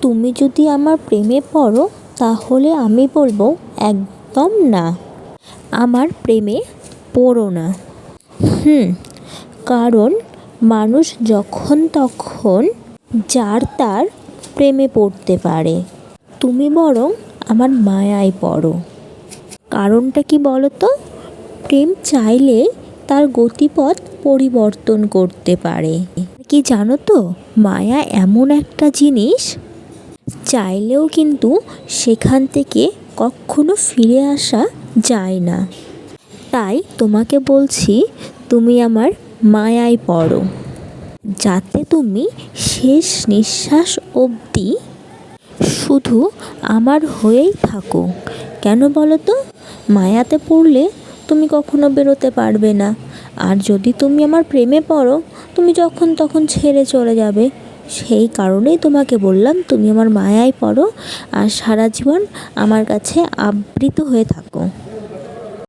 তুমি যদি আমার প্রেমে পড়ো, তাহলে আমি বলব একদম না। আমার প্রেমে পড়ো না। হুম, কারণ মানুষ যখন তখন যার তার প্রেমে পড়তে পারে। তুমি বরং আমার মায়ায় পড়ো। কারণটা কি বলো তো প্রেম চাইলে তার গতিপথ পরিবর্তন করতে পারে। কি জানো তো, মায়া এমন একটা জিনিস চাইলেও কিন্তু সেখান থেকে কখনো ফিরে আসা যায় না। তাই তোমাকে বলছি, তুমি আমার মায়ায় পড়ো। যাতে তুমি শেষ নিঃশ্বাস অবধি শুধু আমার হয়েই থাকো। কেন বলো তো মায়াতে পড়লে তুমি কখনো বেরোতে পারবে না। আর যদি তুমি আমার প্রেমে পড়ো, তুমি যখন তখন ছেড়ে চলে যাবে। সেই কারণেই তোমাকে বললাম, তুমি আমার মায়ায় পড়ো আর সারা জীবন আমার কাছে আবৃত হয়ে থাকো।